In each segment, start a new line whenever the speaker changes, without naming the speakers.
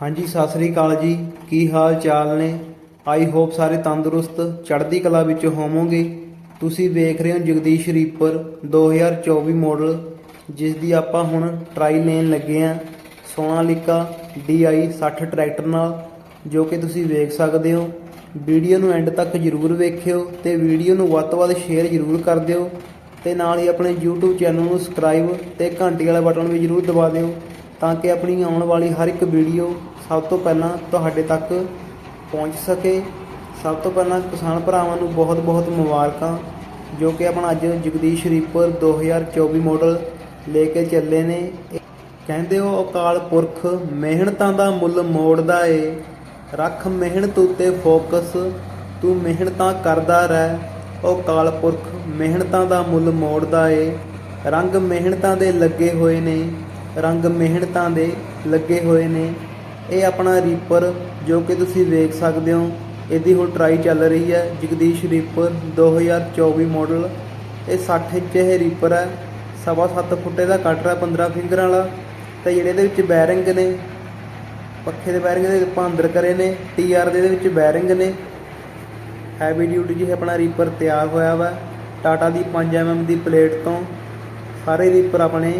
ਹਾਂਜੀ, ਸਤਿ ਸ੍ਰੀ ਅਕਾਲ ਜੀ। ਕੀ ਹਾਲ ਚਾਲ ਨੇ? ਆਈ ਹੋਪ ਸਾਰੇ ਤੰਦਰੁਸਤ, ਚੜ੍ਹਦੀ ਕਲਾ ਵਿੱਚ ਹੋਵੋਗੇ। ਤੁਸੀਂ ਵੇਖ ਰਹੇ ਹੋ ਜਗਦੀਸ਼ ਰੀਪਰ 2024 ਮਾਡਲ ਜਿਸ ਦੀ ਆਪਾਂ ਹੁਣ ਟਰਾਈ ਲੈਣ ਲੱਗੇ ਆ ਸੋਨਾਲੀਕਾ DI 60 ਟਰੈਕਟਰ ਨਾਲ, ਜੋ ਕਿ ਤੁਸੀਂ ਵੇਖ ਸਕਦੇ ਹੋ। ਵੀਡੀਓ ਨੂੰ ਐਂਡ ਤੱਕ ਜਰੂਰ ਵੇਖਿਓ ਤੇ ਵੀਡੀਓ ਨੂੰ ਵੱਧ ਤੋਂ ਵੱਧ ਸ਼ੇਅਰ ਜਰੂਰ ਕਰ ਦਿਓ। ਤੇ ਨਾਲ ਹੀ ਆਪਣੇ YouTube ਚੈਨਲ ਨੂੰ ਸਬਸਕ੍ਰਾਈਬ ਤੇ ਘੰਟੀ ਵਾਲਾ ਬਟਨ ਵੀ ਜਰੂਰ ਦਬਾ ਦਿਓ। ਤਾਂ ਕਿ ਆਪਣੀ ਆਉਣ ਵਾਲੀ ਹਰ ਇੱਕ ਵੀਡੀਓ ਸਭ ਤੋਂ ਪਹਿਲਾਂ ਤੁਹਾਡੇ ਤੱਕ ਪਹੁੰਚ ਸਕੇ। ਸਭ ਤੋਂ ਪਹਿਲਾਂ ਕਿਸਾਨ ਭਰਾਵਾਂ ਨੂੰ ਬਹੁਤ-ਬਹੁਤ ਮੁਬਾਰਕਾਂ, ਜੋ ਕਿ ਆਪਣਾ ਅੱਜ ਜਗਦੀਸ਼ ਰੀਪਰ 2024 ਮਾਡਲ ਲੈ ਕੇ ਚੱਲੇ ਨੇ। ਕਹਿੰਦੇ ਉਹ ਅਕਾਲ ਪੁਰਖ, ਮਿਹਨਤਾਂ ਦਾ ਮੁੱਲ ਮੋੜਦਾ ਏ। ਰੱਖ ਮਿਹਨਤ ਉੱਤੇ ਫੋਕਸ, ਤੂੰ ਮਿਹਨਤਾਂ ਕਰਦਾ ਰਹਿ। ਉਹ ਅਕਾਲ ਪੁਰਖ, ਮਿਹਨਤਾਂ ਦਾ ਮੁੱਲ ਮੋੜਦਾ ਏ। ਰੰਗ ਮਿਹਨਤਾਂ ਦੇ ਲੱਗੇ ਹੋਏ ਨੇ। ਰੰਗ ਮਿਹਨਤਾਂ ਦੇ ਲੱਗੇ ਹੋਏ ਨੇ। ਇਹ ਆਪਣਾ ਰੀਪਰ ਜੋ ਕਿ ਤੁਸੀਂ ਵੇਖ ਸਕਦੇ ਹੋ। ਇਹਦੀ ਹੁਣ ਟਰਾਈ ਚੱਲ ਰਹੀ ਹੈ। ਜਗਦੀਸ਼ ਰੀਪਰ 2024 ਮਾਡਲ ਇਹ 60 ਇੰਚ ਇਹ ਰੀਪਰ ਹੈ। ਸਵਾ ਸੱਤ ਫੁੱਟੇ ਦਾ ਕਟਰ ਹੈ 15 ਫਿੰਗਰਾਂ ਵਾਲਾ। ਤੇ ਜਿਹੜੇ ਇਹਦੇ ਵਿੱਚ ਬੈਰਿੰਗ ਨੇ, ਪੱਖੇ ਦੇ ਬੈਰਿੰਗ ਦੇ ਆਪਾਂ ਅੰਦਰ ਕਰੇ ਨੇ। ਟੀਆਰ ਦੇ ਇਹਦੇ ਵਿੱਚ ਬੈਰਿੰਗ ਨੇ। ਹੈਵੀ ਡਿਊਟੀ ਜੀ ਆਪਣਾ ਰੀਪਰ ਤਿਆਰ ਹੋਇਆ ਵਾ। ਟਾਟਾ ਦੀ 5 mm ਦੀ ਪਲੇਟ ਤੋਂ ਸਾਰੇ ਰੀਪਰ ਆਪਣੇ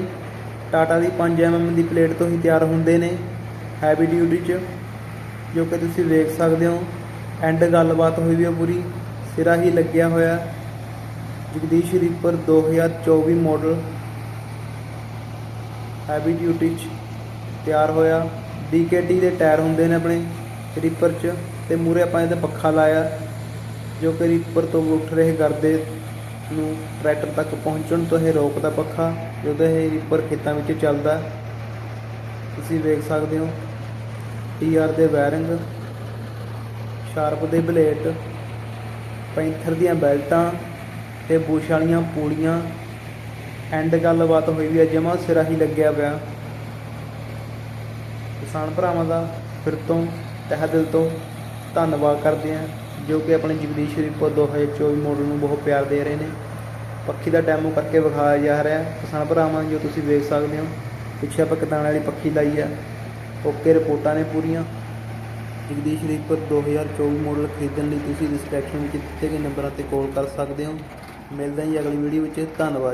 ਟਾਟਾ ਦੀ 5 mm ਦੀ ਪਲੇਟ ਤੋਂ ਹੀ ਤਿਆਰ ਹੁੰਦੇ ਨੇ ਹੈਵੀ ਡਿਊਟੀ ਚ, ਜੋ ਕਿ ਤੁਸੀਂ ਵੇਖ ਸਕਦੇ ਹੋ। ਐਂਡ ਗੱਲਬਾਤ ਹੋਈ ਵੀ ਆ ਪੂਰੀ, ਸਿਰਾ ਹੀ ਲੱਗਿਆ ਹੋਇਆ। Jagdish reaper 2024 model heavy duty ਚ ਤਿਆਰ ਹੋਇਆ। DKT ਦੇ ਟਾਇਰ ਹੁੰਦੇ ਨੇ ਆਪਣੇ, ਰੀਪਰ ਚ, ਤੇ ਮੂਰੇ ਆਪਾਂ ਇਹਦੇ ਪੱਖਾ ਲਾਇਆ, ਜੋ ਕਿ ਰੀਪਰ ਤੋਂ ਉੱਠ ਰਹੇ ਗਰਦੇ ਨੂੰ ਟਰੈਕਟਰ ਤੱਕ ਪਹੁੰਚਣ ਤੋਂ ਇਹ ਰੋਕਦਾ ਪੱਖਾ ਜਦੋਂ ਇਹ ਰੀਪਰ ਖੇਤਾਂ ਵਿੱਚ ਚੱਲਦਾ। ਤੁਸੀਂ ਵੇਖ ਸਕਦੇ ਹੋ ਟੀਆਰ ਦੇ ਵਾਇਰਿੰਗ ਸ਼ਾਰਪ ਦੇ ਬਲੇਡ, ਪੈਂਥਰ ਦੀਆਂ ਬੈਲਟਾਂ ਤੇ ਬੁਸ਼ ਵਾਲੀਆਂ ਪੂੜੀਆਂ। ਐਂਡ ਗੱਲਬਾਤ ਹੋਈ ਵੀ ਹੈ, ਜਮਾ ਸਿਰਾ ਹੀ ਲੱਗਿਆ ਪਿਆ। ਕਿਸਾਨ ਭਰਾਵਾਂ ਦਾ ਫਿਰ ਤੋਂ ਤਹਿ ਦਿਲ ਤੋਂ ਧੰਨਵਾਦ ਕਰਦੇ ਹਾਂ, ਜੋ ਕਿ ਆਪਣੇ ਜਗਦੀਸ਼ ਰੀਪੋ 2024 ਮਾਡਲ ਨੂੰ ਬਹੁਤ ਪਿਆਰ ਦੇ ਰਹੇ ਨੇ। ਪੱਖੀ ਦਾ ਡੈਮੋ ਕਰਕੇ ਵਿਖਾਇਆ ਜਾ ਰਿਹਾ ਹੈ। ਕਿਸਾਨ ਭਰਾਵਾਂ, ਜੋ ਤੁਸੀਂ ਵੇਖ ਸਕਦੇ ਹੋ, ਪਿੱਛੇ ਆਪਾਂ ਕਤਾਨ ਵਾਲੀ ਪੱਖੀ ਲਾਈ ਆ ਓਕੇ, ਰਿਪੋਰਟਾਂ ਨੇ ਪੂਰੀਆਂ। ਜਗਦੀਸ਼ ਰੀਪਰ 2024 ਮਾਡਲ ਖਰੀਦਣ ਲਈ ਤੁਸੀਂ ਡਿਸਕ੍ਰਿਪਸ਼ਨ ਵਿੱਚ ਦਿੱਤੇ ਗਏ ਨੰਬਰਾਂ ਤੇ ਕਾਲ ਕਰ ਸਕਦੇ ਹੋ। ਮਿਲਦੇ ਹਾਂ ਜੀ ਅਗਲੀ ਵੀਡੀਓ ਵਿੱਚ। ਧੰਨਵਾਦ।